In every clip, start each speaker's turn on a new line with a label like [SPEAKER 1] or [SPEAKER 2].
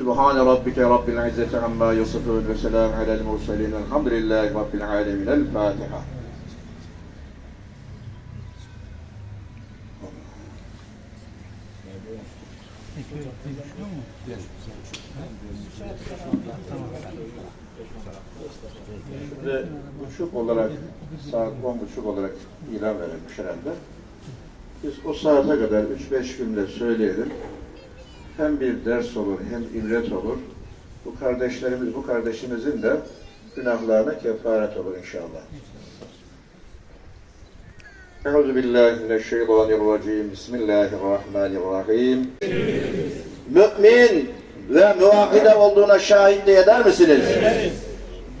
[SPEAKER 1] سبحان ربك رب العزة عما يصفون وسلام على المرسلين الحمد لله رب العالمين الفاتحة Ve buçuk olarak, saat on buçuk olarak ilan verilmiş herhalde. Biz o saate kadar üç beş günde söyleyelim. Hem bir ders olur, hem ibret olur. Bu kardeşlerimiz, bu kardeşimizin de günahlarına kefaret olur inşallah. Euzu billahi mineşşeytanirracim. Bismillahirrahmanirrahim. Mümin ve muvahhide olduğuna şahitliği eder misiniz?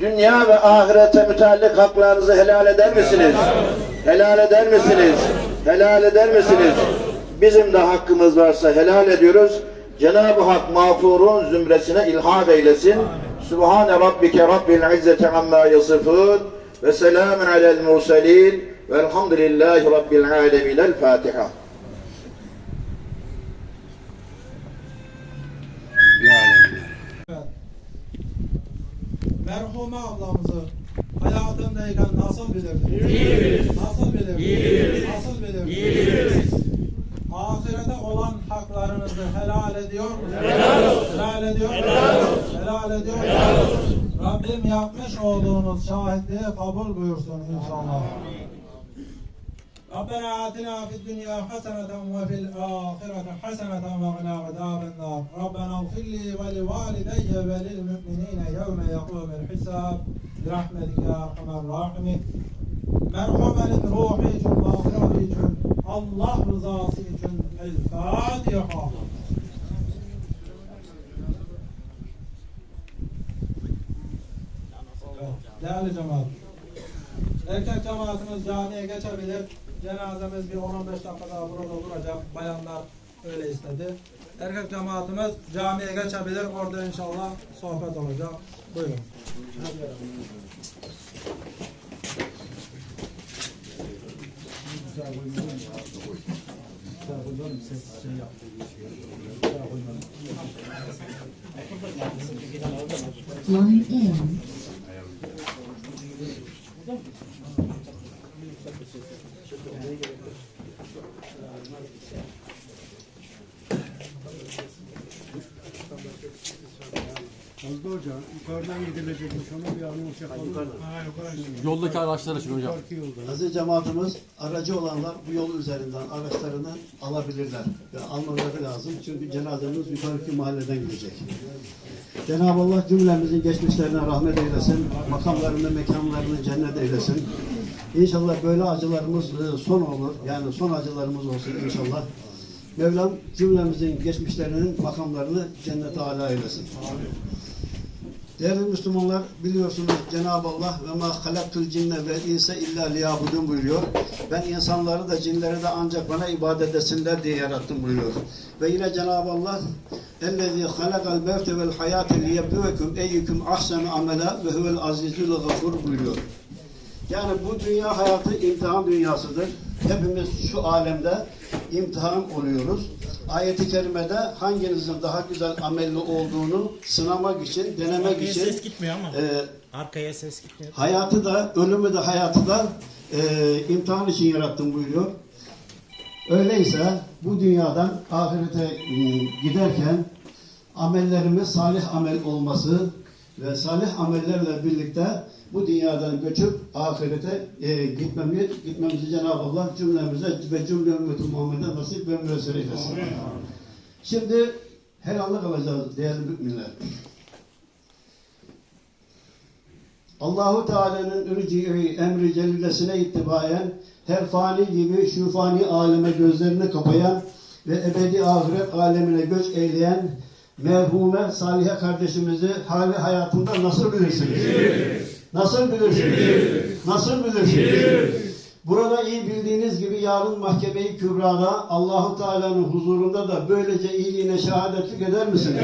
[SPEAKER 1] Dünya ve ahirete müteallik haklarınızı helal eder misiniz? Helal eder misiniz? Helal eder misiniz? Bizim de hakkımız varsa helal ediyoruz. Cenab-ı Hak mağfurun zümresine ilhak eylesin. Subhane rabbike rabbil izzeti amma yasifun ve selamun alel murselin velhamdülillahi rabbil alemin. El Fatiha.
[SPEAKER 2] Merhume ablamızı hayatındayken nasıl bilirdin? İyi biliriz. Nasıl bilirdin? İyi biliriz. Nasıl bilirdin? İyi biliriz Ahirete olan haklarınızı helal ediyor musunuz? Helal olsun. Helal ediyor musunuz? Helal olsun. Helal ediyor musunuz? Helal olsun. Rabbim yapmış olduğunuz şahitliği kabul buyursun inşallah. ربنا آتنا في الدنيا حسنة وفي الآخرة حسنة وقنا عذاب النار ربنا اغفر لي ولوالدي وللمؤمنين يوم يقوم الحساب برحمتك يا أرحم الراحمين Merhamenin ruhu için, mağfiret için, Allah rızası için El Fatiha. Değerli cemaat, erkek cemaatimiz camiye geçebilir. Cenazemiz bir 10-15 dakika daha burada duracak. Bayanlar öyle istedi. Erkek cemaatimiz camiye geçebilir. Orada inşallah sohbet olacak. Buyurun.
[SPEAKER 3] Line in.
[SPEAKER 4] Hoca, yukarıdan gidilecekmiş ona bir anons yapalım.
[SPEAKER 5] Yoldaki araçlar için hocam.
[SPEAKER 4] Yolda.
[SPEAKER 6] Aziz cemaatimiz aracı olanlar bu yol üzerinden araçlarını alabilirler ve almaları lazım. Çünkü cenazemiz yukarıki mahalleden gidecek. Cenab-ı Allah cümlemizin geçmişlerine rahmet eylesin. Makamlarını, mekanlarını cennet eylesin. İnşallah böyle acılarımız e, son olur. Yani son acılarımız olsun inşallah. Mevlam cümlemizin geçmişlerinin makamlarını cennete âlâ eylesin. Değerli Müslümanlar biliyorsunuz Cenab-ı Allah ve ma halaktul cinne ve insa illa liyabudun buyuruyor. Ben insanları da cinleri de ancak bana ibadet etsinler diye yarattım buyuruyor. Ve yine Cenab-ı Allah ellezî halakal mevte vel hayâte liyebluvekum eyyüküm ahsenu amela ve huvel azizül gafur buyuruyor. Yani bu dünya hayatı imtihan dünyasıdır. Hepimiz şu alemde imtihan oluyoruz. Ayet-i kerimede hanginizin daha güzel amelli olduğunu sınamak için, denemek
[SPEAKER 7] Arkaya
[SPEAKER 6] için
[SPEAKER 7] ses gitmiyor ama.
[SPEAKER 6] e,
[SPEAKER 7] Arkaya ses gitmiyor.
[SPEAKER 6] hayatı da, ölümü de hayatı da e, imtihan için yarattım buyuruyor. Öyleyse bu dünyadan ahirete e, giderken amellerimiz salih amel olması ve salih amellerle birlikte bu dünyadan göçüp ahirete e, gitmemiz, gitmemizi Cenab-ı Allah cümlemize ve cümle ümmeti Muhammed'e nasip ve müessir eylesin. Şimdi helallik alacağız değerli müminler. Allahu Teala'nın ürci'i emri celilesine ittibayen her fani gibi şu fani aleme gözlerini kapayan ve ebedi ahiret alemine göç eyleyen merhume Salihe kardeşimizi hali hayatında nasıl bilirsiniz? Nasıl bilirsiniz? Nasıl bilirsiniz? Burada iyi bildiğiniz gibi yarın mahkeme-i kübrada Allahu Teala'nın huzurunda da böylece iyiliğine şehadetlik eder misiniz?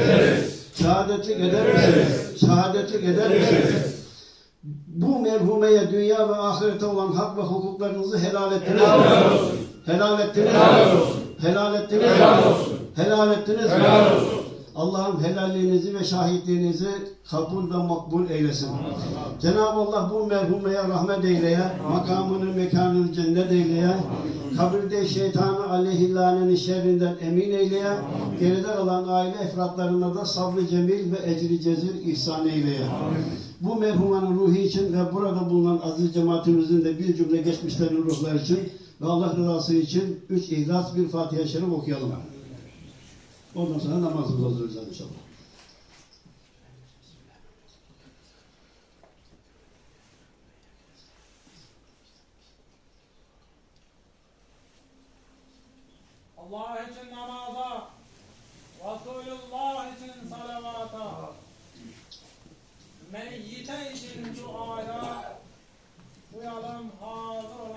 [SPEAKER 6] Şehadetlik eder misiniz? Şehadetlik eder misiniz? bu merhumeye dünya ve ahirete olan hak ve hukuklarınızı helal ettiniz mi? Helal ettiniz mi? Helal ettiniz mi? Helal ettiniz mi? Allah'ım helalliğinizi ve şahitliğinizi kabul ve makbul eylesin. Cenab-ı Allah bu merhumeye rahmet eyleye, makamını mekanını cennet eyleye, kabirde şeytanı aleyhillanenin şerrinden emin eyleye, geride kalan aile efratlarına da sabrı cemil ve ecri cezil ihsan eyleye. Bu merhumanın ruhu için ve burada bulunan aziz cemaatimizin de bir cümle geçmişlerin ruhları için ve Allah rızası için üç ihlas bir Fatiha-i Şerif okuyalım. Ondan sonra namazımızı hazırlayacağız inşallah.
[SPEAKER 2] Allah için namaza, Resulullah için salavata, meyyite için duaya, uyalım hazır olan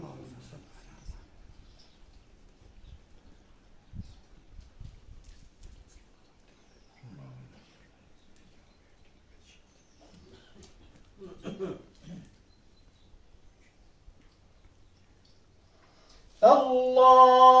[SPEAKER 6] Allahu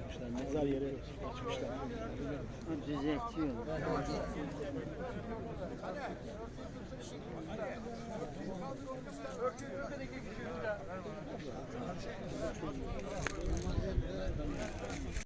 [SPEAKER 6] Ve Rahmetullah. El Fatiha.
[SPEAKER 7] Düzeltiyor.